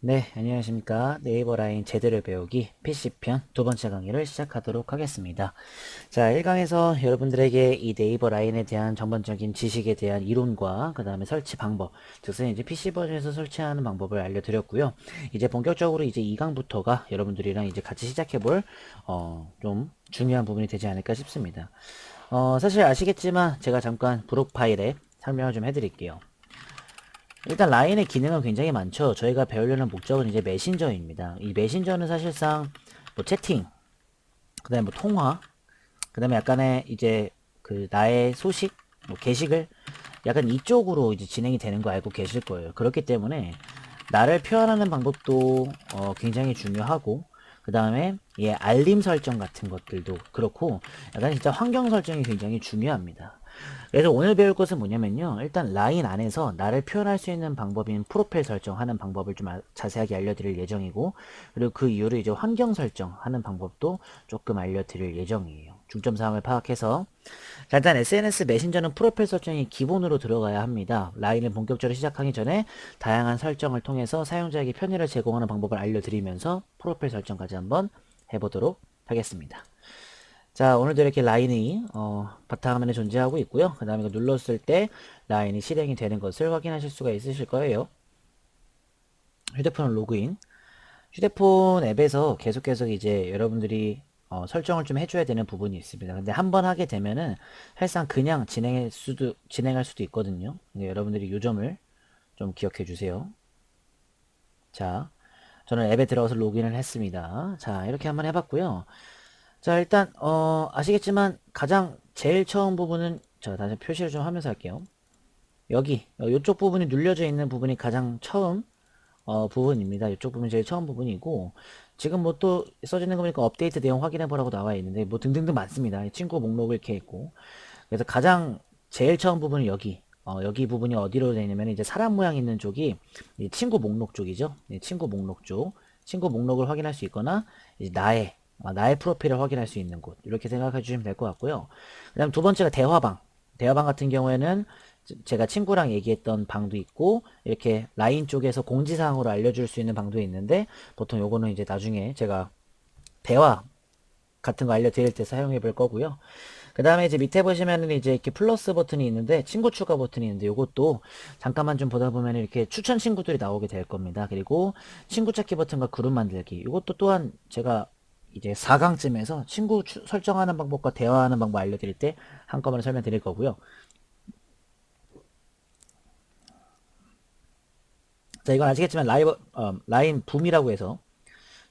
네, 안녕하십니까. 네이버 라인 제대로 배우기 PC편 두 번째 강의를 시작하도록 하겠습니다. 자, 1강에서 여러분들에게 이 네이버 라인에 대한 전반적인 지식에 대한 이론과 그 다음에 설치 방법, 즉은 이제 PC 버전에서 설치하는 방법을 알려드렸고요. 이제 본격적으로 이제 2강부터가 여러분들이랑 이제 같이 시작해볼, 어, 좀 중요한 부분이 되지 않을까 싶습니다. 어, 사실 아시겠지만 제가 잠깐 프로파일에 설명을 좀 해드릴게요. 일단 라인의 기능은 굉장히 많죠. 저희가 배우려는 목적은 이제 메신저입니다. 이 메신저는 사실상 뭐 채팅, 그 다음에 뭐 통화, 그 다음에 약간의 이제 그 나의 소식, 뭐 게시글, 약간 이쪽으로 이제 진행이 되는 거 알고 계실 거예요. 그렇기 때문에 나를 표현하는 방법도 어 굉장히 중요하고 그 다음에 예 알림 설정 같은 것들도 그렇고 약간 진짜 환경 설정이 굉장히 중요합니다. 그래서 오늘 배울 것은 뭐냐면요. 일단 라인 안에서 나를 표현할 수 있는 방법인 프로필 설정하는 방법을 좀 아- 자세하게 알려드릴 예정이고 그리고 그 이후로 이제 환경 설정하는 방법도 조금 알려드릴 예정이에요. 중점 사항을 파악해서 자, 일단 SNS 메신저는 프로필 설정이 기본으로 들어가야 합니다. 라인을 본격적으로 시작하기 전에 다양한 설정을 통해서 사용자에게 편의를 제공하는 방법을 알려드리면서 프로필 설정까지 한번 해보도록 하겠습니다. 자 오늘도 이렇게 라인이 어, 바탕화면에 존재하고 있고요. 그 다음에 눌렀을 때 라인이 실행이 되는 것을 확인하실 수가 있으실 거예요. 휴대폰 로그인. 휴대폰 앱에서 계속해서 이제 여러분들이 어, 설정을 좀 해줘야 되는 부분이 있습니다. 근데 한 번 하게 되면은 사실상 그냥 진행할 수도 진행할 수도 있거든요. 근데 여러분들이 요 점을 좀 기억해 주세요. 자 저는 앱에 들어가서 로그인을 했습니다. 자 이렇게 한번 해봤고요 자 일단 어 아시겠지만 가장 제일 처음 부분은 자 다시 표시를 좀 하면서 할게요. 여기 어, 이쪽 부분이 눌려져 있는 부분이 가장 처음 어, 부분입니다. 이쪽 부분이 제일 처음 부분이고 지금 뭐 또 써지는 거 보니까 업데이트 내용 확인해 보라고 나와 있는데 뭐 등등등 많습니다. 친구 목록을 이렇게 있고. 그래서 가장 제일 처음 부분은 여기 어, 여기 부분이 어디로 되냐면 이제 사람 모양 있는 쪽이 이 친구 목록 쪽이죠. 이 친구 목록 쪽. 친구 목록을 확인할 수 있거나 나의 어, 나의 프로필을 확인할 수 있는 곳. 이렇게 생각해 주시면 될 것 같고요. 그 다음 두 번째가 대화방. 대화방 같은 경우에는 제- 제가 친구랑 얘기했던 방도 있고 이렇게 라인 쪽에서 공지사항으로 알려줄 수 있는 방도 있는데 보통 요거는 이제 나중에 제가 대화 같은 거 알려드릴 때 사용해 볼 거고요. 그 다음에 이제 밑에 보시면은 이제 이렇게 플러스 버튼이 있는데 친구 추가 버튼이 있는데 요것도 잠깐만 좀 보다 보면 이렇게 추천 친구들이 나오게 될 겁니다. 그리고 친구 찾기 버튼과 그룹 만들기. 이것도 또한 제가 이제 4강쯤에서 친구 추- 설정하는 방법과 대화하는 방법 알려드릴 때 한꺼번에 설명드릴 거고요. 자, 이건 아시겠지만 라이브, 어, 라인 붐이라고 해서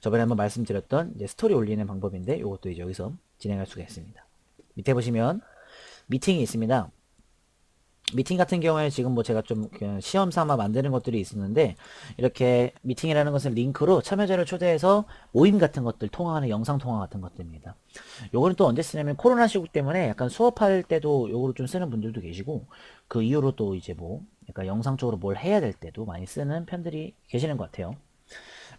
저번에 한번 말씀드렸던 이제 스토리 올리는 방법인데 이것도 이제 여기서 진행할 수가 있습니다. 밑에 보시면 미팅이 있습니다. 미팅 같은 경우에 지금 뭐 제가 좀 시험 삼아 만드는 것들이 있었는데 이렇게 미팅이라는 것은 링크로 참여자를 초대해서 모임 같은 것들 통화하는 영상 통화 같은 것들입니다. 요거는 또 언제 쓰냐면 코로나 시국 때문에 약간 수업할 때도 요거를 좀 쓰는 분들도 계시고 그 이후로 또 이제 뭐 약간 영상 쪽으로 뭘 해야 될 때도 많이 쓰는 편들이 계시는 것 같아요.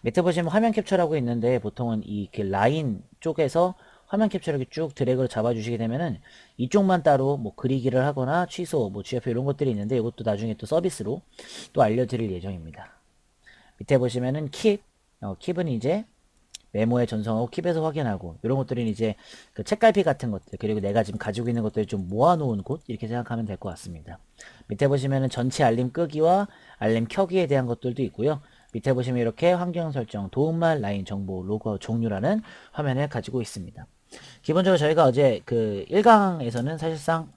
밑에 보시면 화면 캡처라고 있는데 보통은 이그 라인 쪽에서 화면 캡처 이렇게 쭉 드래그로 잡아주시게 되면은 이쪽만 따로 뭐 그리기를 하거나 취소, 뭐 GF 이런 것들이 있는데 이것도 나중에 또 서비스로 또 알려드릴 예정입니다. 밑에 보시면은 킵, 어, 킵은 이제 메모에 전송하고 킵에서 확인하고 이런 것들은 이제 그 책갈피 같은 것들 그리고 내가 지금 가지고 있는 것들을 좀 모아놓은 곳 이렇게 생각하면 될 것 같습니다. 밑에 보시면은 전체 알림 끄기와 알림 켜기에 대한 것들도 있고요. 밑에 보시면 이렇게 환경 설정, 도움말, 라인 정보, 로그아웃 종류라는 화면을 가지고 있습니다. 기본적으로 저희가 어제 그 1강에서는 사실상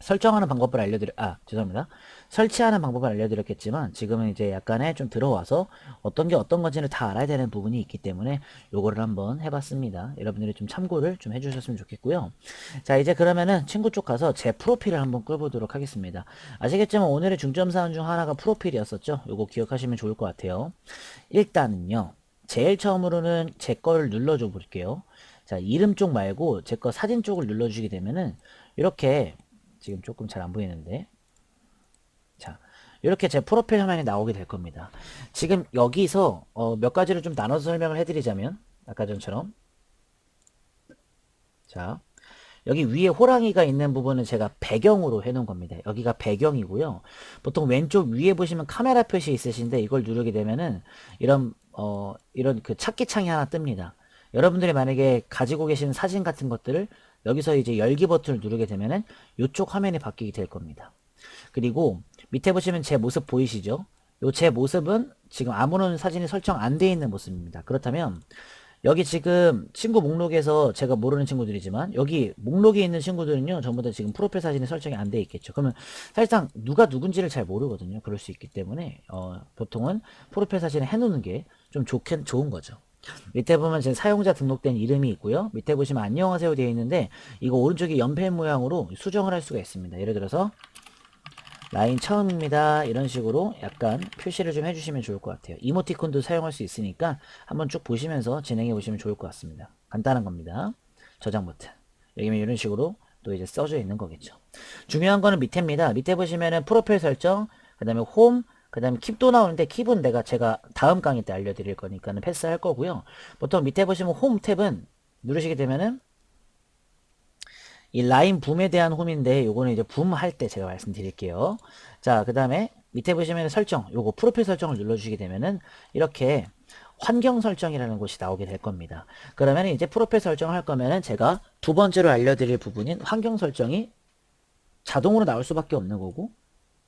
설정하는 방법을 알려드려, 아, 죄송합니다. 설치하는 방법을 알려드렸겠지만, 지금은 이제 약간의 좀 들어와서 어떤 게 어떤 건지를 다 알아야 되는 부분이 있기 때문에 요거를 한번 해봤습니다. 여러분들이 좀 참고를 좀 해주셨으면 좋겠고요. 자, 이제 그러면은 친구 쪽 가서 제 프로필을 한번 끌보도록 하겠습니다. 아시겠지만 오늘의 중점사항 중 하나가 프로필이었었죠? 요거 기억하시면 좋을 것 같아요. 일단은요, 제일 처음으로는 제 거를 눌러줘 볼게요. 자, 이름 쪽 말고 제 거 사진 쪽을 눌러주게 되면은 이렇게 지금 조금 잘 안 보이는데 자 이렇게 제 프로필 화면이 나오게 될 겁니다. 지금 여기서 어, 몇 가지를 좀 나눠서 설명을 해드리자면 아까 전처럼 자 여기 위에 호랑이가 있는 부분은 제가 배경으로 해놓은 겁니다. 여기가 배경이고요. 보통 왼쪽 위에 보시면 카메라 표시 있으신데 이걸 누르게 되면은 이런 어 이런 그 찾기 창이 하나 뜹니다. 여러분들이 만약에 가지고 계신 사진 같은 것들을 여기서 이제 열기 버튼을 누르게 되면은 이쪽 화면이 바뀌게 될 겁니다. 그리고 밑에 보시면 제 모습 보이시죠? 요 제 모습은 지금 아무런 사진이 설정 안 돼 있는 모습입니다. 그렇다면 여기 지금 친구 목록에서 제가 모르는 친구들이지만 여기 목록에 있는 친구들은요 전부 다 지금 프로필 사진이 설정이 안 돼 있겠죠 그러면 사실상 누가 누군지를 잘 모르거든요 그럴 수 있기 때문에 어, 보통은 프로필 사진을 해놓는 게 좀 좋은 거죠 밑에 보면 제 사용자 등록된 이름이 있고요 밑에 보시면 안녕하세요 되어 있는데 이거 오른쪽에 연필 모양으로 수정을 할 수가 있습니다 예를 들어서 라인 처음입니다. 이런 식으로 약간 표시를 좀 해주시면 좋을 것 같아요. 이모티콘도 사용할 수 있으니까 한번 쭉 보시면서 진행해 보시면 좋을 것 같습니다. 간단한 겁니다. 저장 버튼. 여기면 이런 식으로 또 이제 써져 있는 거겠죠. 중요한 거는 밑에입니다. 밑에 보시면은 프로필 설정, 그 다음에 홈, 그 다음에 킵도 나오는데 킵은 내가 제가 다음 강의 때 알려드릴 거니까 는 패스할 거고요. 보통 밑에 보시면 홈 탭은 누르시게 되면은 이 라인 붐에 대한 홈인데 요거는 이제 붐 할 때 제가 말씀드릴게요. 자, 그 다음에 밑에 보시면 설정, 요거 프로필 설정을 눌러주시게 되면은 이렇게 환경 설정이라는 곳이 나오게 될 겁니다. 그러면 이제 프로필 설정을 할 거면은 제가 두 번째로 알려드릴 부분인 환경 설정이 자동으로 나올 수밖에 없는 거고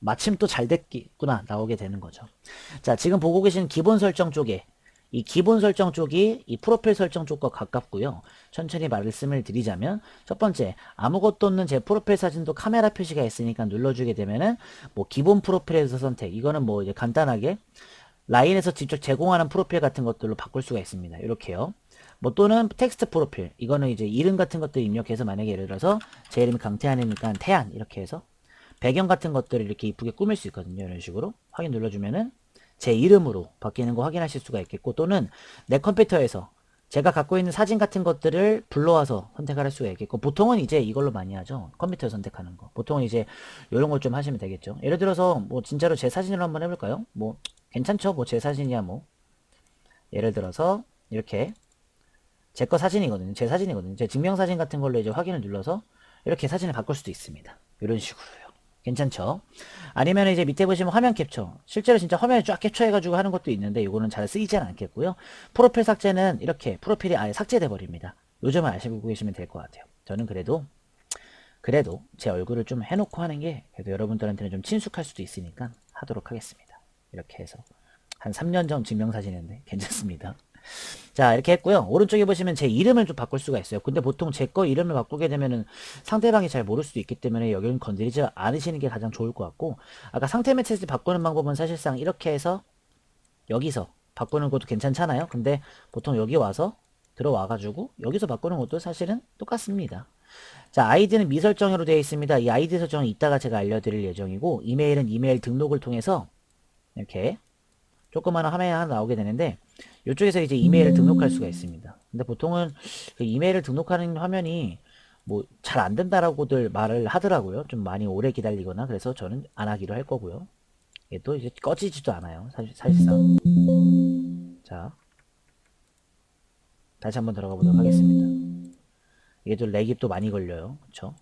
마침 또 잘 됐구나 나오게 되는 거죠. 자, 지금 보고 계신 기본 설정 쪽에 이 기본 설정 쪽이 이 프로필 설정 쪽과 가깝고요. 천천히 말씀을 드리자면 첫 번째 아무것도 없는 제 프로필 사진도 카메라 표시가 있으니까 눌러주게 되면은 뭐 기본 프로필에서 선택 이거는 뭐 이제 간단하게 라인에서 직접 제공하는 프로필 같은 것들로 바꿀 수가 있습니다. 이렇게요. 뭐 또는 텍스트 프로필 이거는 이제 이름 같은 것들 입력해서 만약에 예를 들어서 제 이름이 강태한이니까 태한 이렇게 해서 배경 같은 것들을 이렇게 이쁘게 꾸밀 수 있거든요. 이런 식으로 확인 눌러주면은 제 이름으로 바뀌는 거 확인하실 수가 있겠고 또는 내 컴퓨터에서 제가 갖고 있는 사진 같은 것들을 불러와서 선택할 수가 있겠고 보통은 이제 이걸로 많이 하죠. 컴퓨터 선택하는 거. 보통은 이제 이런 걸 좀 하시면 되겠죠. 예를 들어서 뭐 진짜로 제 사진으로 한번 해볼까요? 뭐 괜찮죠? 뭐 제 사진이야 뭐. 예를 들어서 이렇게 제 거 사진이거든요. 제 사진이거든요. 제 증명사진 같은 걸로 이제 확인을 눌러서 이렇게 사진을 바꿀 수도 있습니다. 이런 식으로요 괜찮죠? 아니면 이제 밑에 보시면 화면 캡처. 실제로 진짜 화면을 쫙 캡처해가지고 하는 것도 있는데 이거는 잘 쓰이진 않겠고요. 프로필 삭제는 이렇게 프로필이 아예 삭제돼 버립니다. 요점을 아시고 계시면 될 것 같아요. 저는 그래도 그래도 제 얼굴을 좀 해놓고 하는 게 그래도 여러분들한테는 좀 친숙할 수도 있으니까 하도록 하겠습니다. 이렇게 해서 한 3년 전 증명사진인데 괜찮습니다. 자 이렇게 했고요. 오른쪽에 보시면 제 이름을 좀 바꿀 수가 있어요. 근데 보통 제 거 이름을 바꾸게 되면은 상대방이 잘 모를 수도 있기 때문에 여기는 건드리지 않으시는 게 가장 좋을 것 같고 아까 상태 매체지 바꾸는 방법은 사실상 이렇게 해서 여기서 바꾸는 것도 괜찮잖아요. 근데 보통 여기 와서 들어와 가지고 여기서 바꾸는 것도 사실은 똑같습니다. 자 아이디는 미설정으로 되어 있습니다. 이 아이디 설정은 이따가 제가 알려드릴 예정이고 이메일은 이메일 등록을 통해서 이렇게 조그마한 화면이 하나 나오게 되는데 이쪽에서 이제 이메일을 등록할 수가 있습니다. 근데 보통은 그 이메일을 등록하는 화면이 뭐 잘 안 된다라고들 말을 하더라고요. 좀 많이 오래 기다리거나 그래서 저는 안 하기로 할 거고요. 얘도 이제 꺼지지도 않아요. 사실, 사실 상. 자. 다시 한번 들어가 보도록 하겠습니다. 이게 좀 렉이 또 많이 걸려요. 그쵸?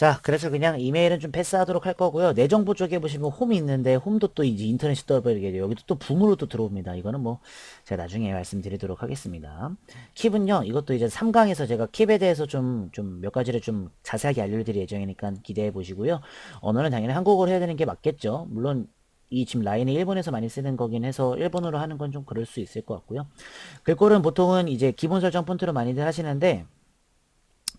자, 그래서 그냥 이메일은 좀 패스하도록 할 거고요. 내 정보 쪽에 보시면 홈이 있는데 홈도 또 이제 인터넷이 떠버리게 돼요. 여기도 또 붐으로 또 들어옵니다. 이거는 뭐 제가 나중에 말씀드리도록 하겠습니다. 킵은요, 이것도 이제 3강에서 제가 킵에 대해서 좀 좀 몇 가지를 좀 자세하게 알려드릴 예정이니까 기대해 보시고요. 언어는 당연히 한국어로 해야 되는 게 맞겠죠. 물론 이 지금 라인이 일본에서 많이 쓰는 거긴 해서 일본어로 하는 건 좀 그럴 수 있을 것 같고요. 글꼴은 보통은 이제 기본 설정 폰트로 많이들 하시는데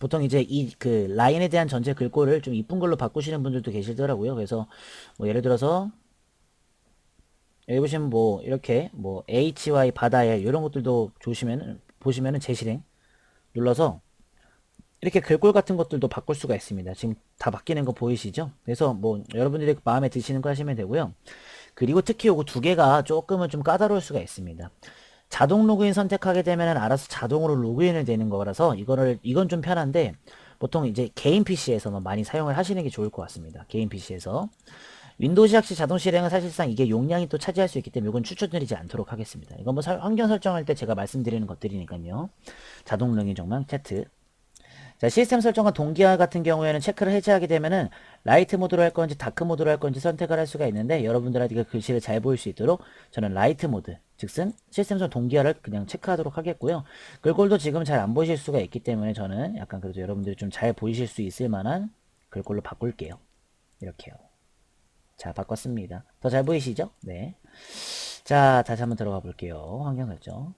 보통 이제 이 그 라인에 대한 전체 글꼴을 좀 이쁜 걸로 바꾸시는 분들도 계시더라고요. 그래서 뭐 예를 들어서 여기 보시면 뭐 이렇게 뭐 HY 바다에 이런 것들도 조시면 보시면은 재실행 눌러서 이렇게 글꼴 같은 것들도 바꿀 수가 있습니다. 지금 다 바뀌는 거 보이시죠? 그래서 뭐 여러분들이 마음에 드시는 거 하시면 되고요. 그리고 특히 요거 두 개가 조금은 좀 까다로울 수가 있습니다. 자동 로그인 선택하게 되면 알아서 자동으로 로그인을 되는 거라서 이거를 이건 좀 편한데 보통 이제 개인 PC에서만 많이 사용을 하시는 게 좋을 것 같습니다. 개인 PC에서 윈도우 시작 시 자동 실행은 사실상 이게 용량이 또 차지할 수 있기 때문에 이건 추천드리지 않도록 하겠습니다. 이건 뭐 설- 환경 설정할 때 제가 말씀드리는 것들이니까요. 자동 릉인 정말 채트. 자, 시스템 설정과 동기화 같은 경우에는 체크를 해제하게 되면은 라이트 모드로 할 건지 다크 모드로 할 건지 선택을 할 수가 있는데 여러분들한테 글씨를 잘 보일 수 있도록 저는 라이트 모드, 즉슨 시스템 설정 동기화를 그냥 체크하도록 하겠고요. 글꼴도 지금 잘 안 보이실 수가 있기 때문에 저는 약간 그래도 여러분들이 좀 잘 보이실 수 있을 만한 글꼴로 바꿀게요. 이렇게요. 자, 바꿨습니다. 더 잘 보이시죠? 네. 자, 다시 한번 들어가 볼게요. 환경 설정.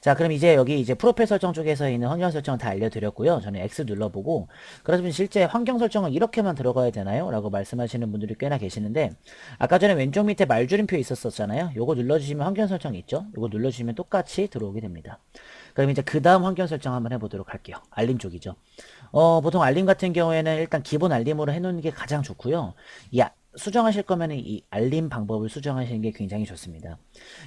자, 그럼 이제 여기 이제 프로필 설정 쪽에서 있는 환경 설정을 다 알려드렸고요. 저는 X 눌러보고, 그러면 실제 환경 설정은 이렇게만 들어가야 되나요? 라고 말씀하시는 분들이 꽤나 계시는데, 아까 전에 왼쪽 밑에 말줄임표 있었었잖아요. 요거 눌러주시면 환경 설정 있죠? 요거 눌러주시면 똑같이 들어오게 됩니다. 그럼 이제 그 다음 환경 설정 한번 해보도록 할게요. 알림 쪽이죠. 어, 보통 알림 같은 경우에는 일단 기본 알림으로 해놓는 게 가장 좋고요. 이 아- 수정하실 거면 이 알림 방법을 수정하시는 게 굉장히 좋습니다.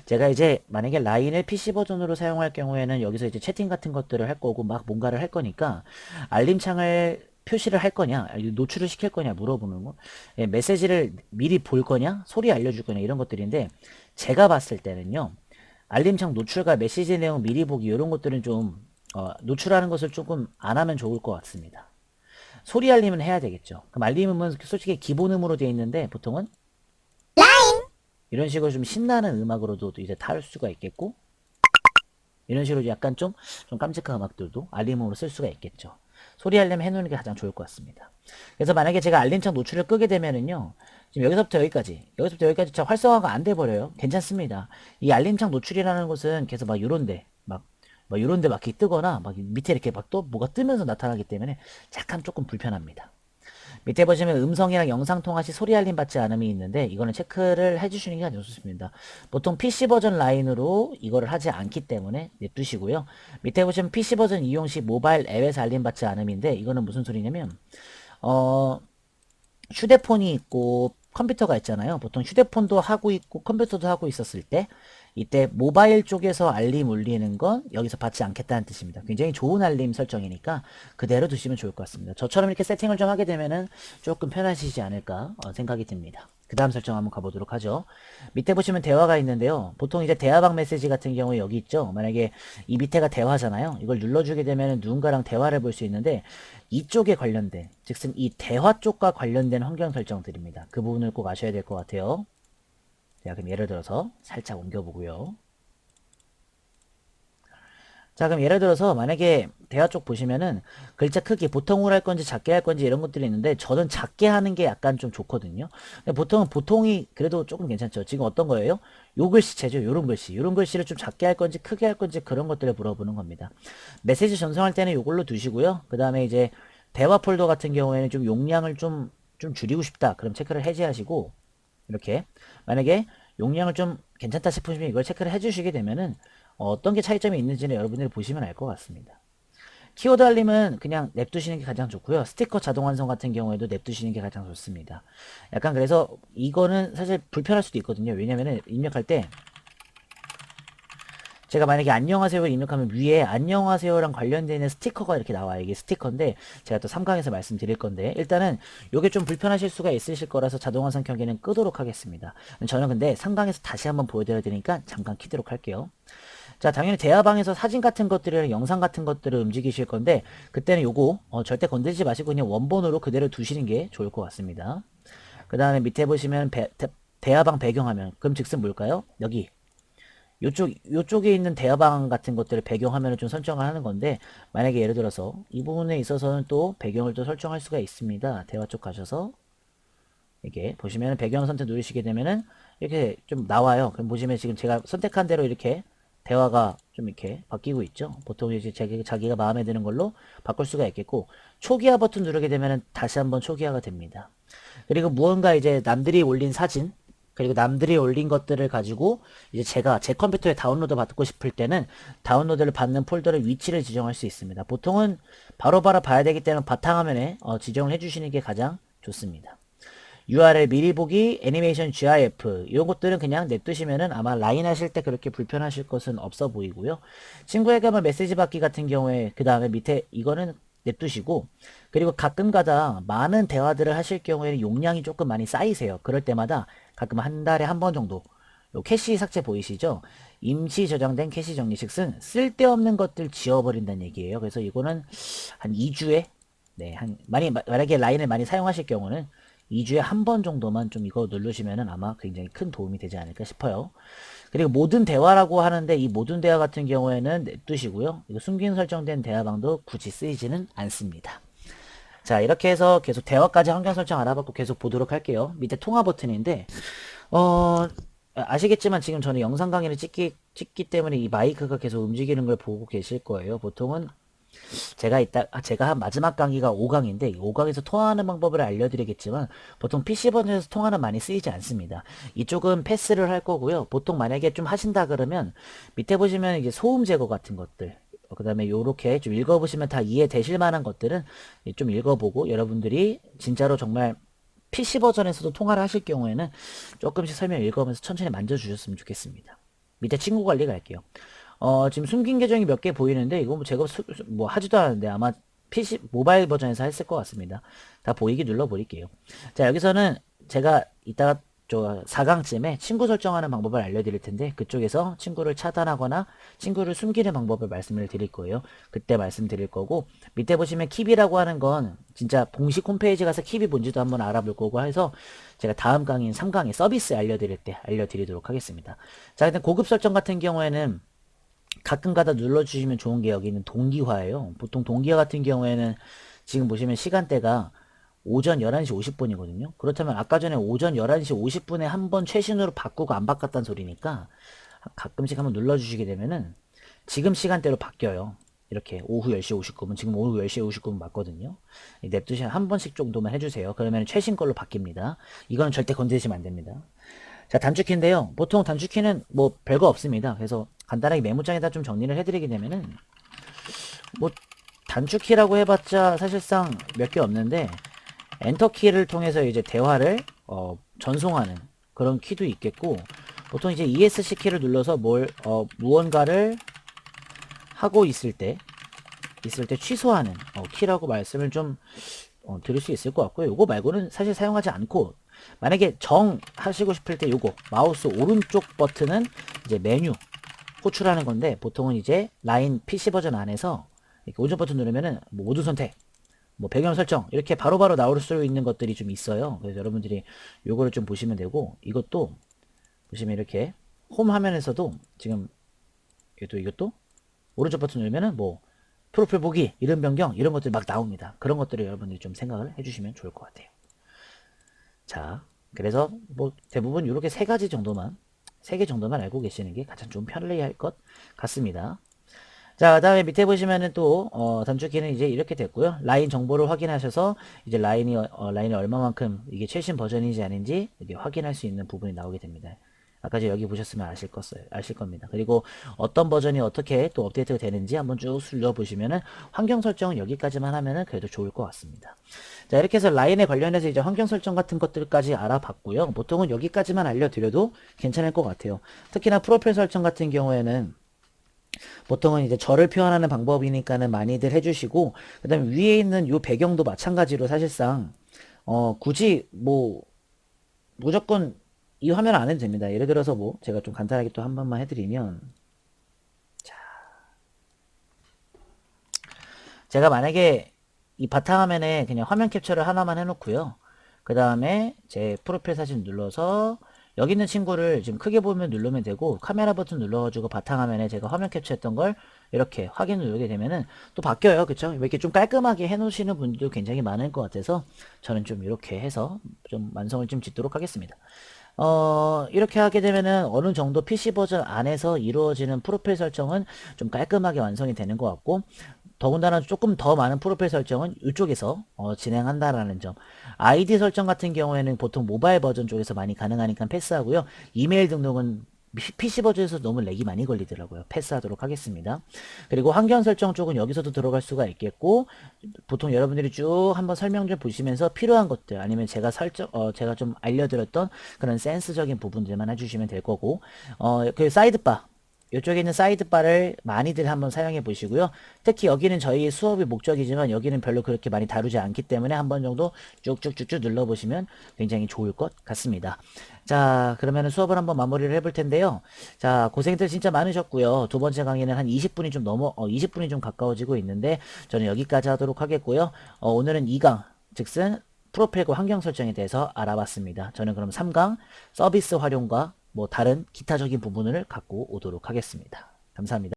제가 이제 만약에 라인을 PC 버전으로 사용할 경우에는 여기서 이제 채팅 같은 것들을 할 거고 막 뭔가를 할 거니까 알림 창을 표시를 할 거냐, 노출을 시킬 거냐 물어보는 거, 예, 메시지를 미리 볼 거냐, 소리 알려줄 거냐 이런 것들인데 제가 봤을 때는요. 알림창 노출과 메시지 내용 미리 보기 이런 것들은 좀 어, 노출하는 것을 조금 안 하면 좋을 것 같습니다. 소리 알림은 해야 되겠죠. 그럼 알림은 솔직히 기본음으로 되어 있는데 보통은 이런 식으로 좀 신나는 음악으로도 이제 다룰 수가 있겠고 이런 식으로 약간 좀, 좀 깜찍한 음악들도 알림으로 쓸 수가 있겠죠. 소리 알림 해놓는 게 가장 좋을 것 같습니다. 그래서 만약에 제가 알림창 노출을 끄게 되면은요, 지금 여기서부터 여기까지, 여기서부터 여기까지 진짜 활성화가 안 돼버려요. 괜찮습니다. 이 알림창 노출이라는 것은 계속 막 요런데, 막, 막 요런데 막 이렇게 뜨거나, 막 밑에 이렇게 막 또 뭐가 뜨면서 나타나기 때문에 약간 조금 불편합니다. 밑에 보시면 음성이랑 영상 통화 시 소리 알림 받지 않음이 있는데 이거는 체크를 해주시는 게 아주 좋습니다. 보통 PC 버전 라인으로 이거를 하지 않기 때문에 냅두시고요. 밑에 보시면 PC 버전 이용 시 모바일 앱에서 알림 받지 않음인데 이거는 무슨 소리냐면 어 휴대폰이 있고 컴퓨터가 있잖아요. 보통 휴대폰도 하고 있고 컴퓨터도 하고 있었을 때 이때 모바일 쪽에서 알림 울리는 건 여기서 받지 않겠다는 뜻입니다. 굉장히 좋은 알림 설정이니까 그대로 두시면 좋을 것 같습니다. 저처럼 이렇게 세팅을 좀 하게 되면은 조금 편하시지 않을까 어, 생각이 듭니다. 그 다음 설정 한번 가보도록 하죠. 밑에 보시면 대화가 있는데요. 보통 이제 대화방 메시지 같은 경우에 여기 있죠. 만약에 이 밑에가 대화잖아요. 이걸 눌러주게 되면 누군가랑 대화를 볼 수 있는데 이쪽에 관련된, 즉슨 이 대화 쪽과 관련된 환경 설정들입니다. 그 부분을 꼭 아셔야 될 것 같아요. 자, 그럼 예를 들어서 살짝 옮겨보고요. 자, 그럼 예를 들어서 만약에 대화 쪽 보시면은 글자 크기 보통으로 할 건지 작게 할 건지 이런 것들이 있는데 저는 작게 하는 게 약간 좀 좋거든요. 보통은 보통이 그래도 조금 괜찮죠. 지금 어떤 거예요? 요 글씨체죠. 요런 글씨. 요런 글씨를 좀 작게 할 건지 크게 할 건지 그런 것들을 물어보는 겁니다. 메시지 전송할 때는 요걸로 두시고요. 그 다음에 이제 대화 폴더 같은 경우에는 좀 용량을 좀, 좀 줄이고 싶다. 그럼 체크를 해제하시고 이렇게 만약에 용량을 좀 괜찮다 싶으시면 이걸 체크를 해주시게 되면은 어떤 게 차이점이 있는지는 여러분들이 보시면 알 것 같습니다. 키워드 알림은 그냥 냅두시는 게 가장 좋고요. 스티커 자동 완성 같은 경우에도 냅두시는 게 가장 좋습니다. 약간 그래서 이거는 사실 불편할 수도 있거든요. 왜냐면은 입력할 때 제가 만약에 안녕하세요를 입력하면 위에 안녕하세요랑 관련되어 있는 스티커가 이렇게 나와요. 이게 스티커인데 제가 또 3강에서 말씀드릴 건데 일단은 이게 좀 불편하실 수가 있으실 거라서 자동 완성 경기는 끄도록 하겠습니다. 저는 근데 3강에서 다시 한번 보여드려 드리니까 잠깐 키도록 할게요. 자 당연히 대화방에서 사진 같은 것들이랑 영상 같은 것들을 움직이실 건데 그때는 요거 어, 절대 건들지 마시고 그냥 원본으로 그대로 두시는 게 좋을 것 같습니다. 그 다음에 밑에 보시면 배, 대, 대화방 배경화면 그럼 즉슨 뭘까요? 여기 요쪽, 요쪽에 있는 대화방 같은 것들을 배경화면을 좀 설정을 하는 건데, 만약에 예를 들어서 이 부분에 있어서는 또 배경을 또 설정할 수가 있습니다. 대화 쪽 가셔서, 이게 보시면 배경 선택 누르시게 되면은 이렇게 좀 나와요. 그럼 보시면 지금 제가 선택한 대로 이렇게 대화가 좀 이렇게 바뀌고 있죠. 보통 이제 자기, 자기가 마음에 드는 걸로 바꿀 수가 있겠고, 초기화 버튼 누르게 되면은 다시 한번 초기화가 됩니다. 그리고 무언가 이제 남들이 올린 사진, 그리고 남들이 올린 것들을 가지고 이제 제가 제 컴퓨터에 다운로드 받고 싶을 때는 다운로드를 받는 폴더의 위치를 지정할 수 있습니다. 보통은 바로 바로 봐야 되기 때문에 바탕화면에 어, 지정을 해주시는 게 가장 좋습니다. URL 미리 보기, 애니메이션 GIF 이런 것들은 그냥 냅두시면은 아마 라인 하실 때 그렇게 불편하실 것은 없어 보이고요. 친구에게 한번 메시지 받기 같은 경우에 그 다음에 밑에 이거는 냅두시고 그리고 가끔가다 많은 대화들을 하실 경우에는 용량이 조금 많이 쌓이세요. 그럴 때마다 가끔 한 달에 한 번 정도 요 캐시 삭제 보이시죠? 임시 저장된 캐시 정리식은 쓸데없는 것들 지워버린다는 얘기예요. 그래서 이거는 한 2주에 네, 한 많이 만약에 라인을 많이 사용하실 경우는 2주에 한 번 정도만 좀 이거 누르시면은 아마 굉장히 큰 도움이 되지 않을까 싶어요. 그리고 모든 대화라고 하는데 이 모든 대화 같은 경우에는 냅두시고요. 이거 숨긴 설정된 대화방도 굳이 쓰이지는 않습니다. 자 이렇게 해서 계속 대화까지 환경 설정 알아봤고 계속 보도록 할게요. 밑에 통화 버튼인데 어 아시겠지만 지금 저는 영상 강의를 찍기, 찍기 때문에 이 마이크가 계속 움직이는 걸 보고 계실 거예요. 보통은 제가 이따 아, 제가 한 마지막 강의가 5강인데 5강에서 통화하는 방법을 알려드리겠지만 보통 PC 버전에서 통화는 많이 쓰이지 않습니다. 이쪽은 패스를 할 거고요. 보통 만약에 좀 하신다 그러면 밑에 보시면 이제 소음 제거 같은 것들 그 다음에 요렇게 좀 읽어보시면 다 이해되실 만한 것들은 좀 읽어보고 여러분들이 진짜로 정말 PC 버전에서도 통화를 하실 경우에는 조금씩 설명 읽으면서 천천히 만져주셨으면 좋겠습니다. 밑에 친구 관리 갈게요. 어, 지금 숨긴 계정이 몇 개 보이는데 이거 뭐 제가 수, 수, 뭐 하지도 않았는데 아마 PC 모바일 버전에서 했을 것 같습니다. 다 보이게 눌러 버릴게요. 자 여기서는 제가 이따가 저 4강쯤에 친구 설정하는 방법을 알려드릴 텐데 그쪽에서 친구를 차단하거나 친구를 숨기는 방법을 말씀을 드릴 거예요. 그때 말씀드릴 거고 밑에 보시면 킵이라고 하는 건 진짜 공식 홈페이지 가서 킵이 뭔지도 한번 알아볼 거고 해서 제가 다음 강의인 3강에 서비스 알려드릴 때 알려드리도록 하겠습니다. 자 일단 고급 설정 같은 경우에는 가끔가다 눌러주시면 좋은 게 여기는 동기화예요. 보통 동기화 같은 경우에는 지금 보시면 시간대가 오전 11시 50분이거든요. 그렇다면 아까 전에 오전 11시 50분에 한 번 최신으로 바꾸고 안 바꿨다는 소리니까 가끔씩 한번 눌러주시게 되면은 지금 시간대로 바뀌어요. 이렇게 오후 10시 59분 지금 오후 10시 59분 맞거든요. 냅두시면 한 번씩 정도만 해주세요. 그러면 최신 걸로 바뀝니다. 이거는 절대 건드리시면 안 됩니다. 자 단축키인데요. 보통 단축키는 뭐 별거 없습니다. 그래서 간단하게 메모장에다 좀 정리를 해드리게 되면은 뭐 단축키라고 해봤자 사실상 몇 개 없는데 엔터키를 통해서 이제 대화를 어, 전송하는 그런 키도 있겠고 보통 이제 ESC 키를 눌러서 뭘 어, 무언가를 하고 있을 때 있을 때 취소하는 어, 키라고 말씀을 좀 어, 드릴 수 있을 것 같고요. 요거 말고는 사실 사용하지 않고 만약에 정 하시고 싶을 때 요거 마우스 오른쪽 버튼은 이제 메뉴 호출하는 건데 보통은 이제 라인 PC 버전 안에서 이렇게 오른쪽 버튼 누르면은 뭐 모두 선택 뭐 배경 설정 이렇게 바로 바로 나올 수 있는 것들이 좀 있어요. 그래서 여러분들이 요거를 좀 보시면 되고 이것도 보시면 이렇게 홈 화면에서도 지금 이것도 이것도 오른쪽 버튼 누르면은 뭐 프로필 보기 이름 변경 이런 것들이 막 나옵니다. 그런 것들을 여러분들이 좀 생각을 해주시면 좋을 것 같아요. 자 그래서 뭐 대부분 이렇게 세 가지 정도만 세 개 정도만 알고 계시는 게 가장 좀 편리할 것 같습니다. 자, 그 다음에 밑에 보시면은 또, 어, 단축키는 이제 이렇게 됐고요. 라인 정보를 확인하셔서, 이제 라인이, 어, 라인이 얼마만큼 이게 최신 버전인지 아닌지 이게 확인할 수 있는 부분이 나오게 됩니다. 아까 저 여기 보셨으면 아실 것을, 아실 겁니다. 그리고 어떤 버전이 어떻게 또 업데이트가 되는지 한번 쭉 슬려 보시면은 환경 설정은 여기까지만 하면은 그래도 좋을 것 같습니다. 자, 이렇게 해서 라인에 관련해서 이제 환경 설정 같은 것들까지 알아봤고요. 보통은 여기까지만 알려드려도 괜찮을 것 같아요. 특히나 프로필 설정 같은 경우에는 보통은 이제 저를 표현하는 방법이니까는 많이들 해주시고 그 다음에 위에 있는 요 배경도 마찬가지로 사실상 어 굳이 뭐 무조건 이 화면 안 해도 됩니다. 예를 들어서 뭐 제가 좀 간단하게 또 한 번만 해드리면 자 제가 만약에 이 바탕화면에 그냥 화면 캡처를 하나만 해놓고요. 그 다음에 제 프로필 사진 눌러서 여기 있는 친구를 지금 크게 보면 누르면 되고 카메라 버튼 눌러가지고 바탕화면에 제가 화면 캡처했던 걸 이렇게 확인 누르게 되면은 또 바뀌어요. 그쵸? 이렇게 좀 깔끔하게 해 놓으시는 분들도 굉장히 많을 것 같아서 저는 좀 이렇게 해서 좀 완성을 좀 짓도록 하겠습니다. 어 이렇게 하게 되면은 어느 정도 PC 버전 안에서 이루어지는 프로필 설정은 좀 깔끔하게 완성이 되는 것 같고 더군다나 조금 더 많은 프로필 설정은 이쪽에서 어, 진행한다라는 점 아이디 설정 같은 경우에는 보통 모바일 버전 쪽에서 많이 가능하니까 패스하고요 이메일 등록은 PC 버전에서 너무 렉이 많이 걸리더라고요. 패스하도록 하겠습니다. 그리고 환경 설정 쪽은 여기서도 들어갈 수가 있겠고 보통 여러분들이 쭉 한번 설명 좀 보시면서 필요한 것들 아니면 제가 설정 어 제가 좀 알려드렸던 그런 센스적인 부분들만 해주시면 될 거고 어 그 사이드바 이쪽에 있는 사이드바를 많이들 한번 사용해 보시고요. 특히 여기는 저희 수업의 목적이지만 여기는 별로 그렇게 많이 다루지 않기 때문에 한 번 정도 쭉쭉쭉쭉 눌러보시면 굉장히 좋을 것 같습니다. 자, 그러면 수업을 한번 마무리를 해볼 텐데요. 자, 고생들 진짜 많으셨고요. 두 번째 강의는 한 20분이 좀 넘어, 어, 20분이 좀 가까워지고 있는데 저는 여기까지 하도록 하겠고요. 어, 오늘은 2강, 즉슨 프로필과 환경 설정에 대해서 알아봤습니다. 저는 그럼 3강 서비스 활용과 뭐 다른 기타적인 부분을 갖고 오도록 하겠습니다. 감사합니다.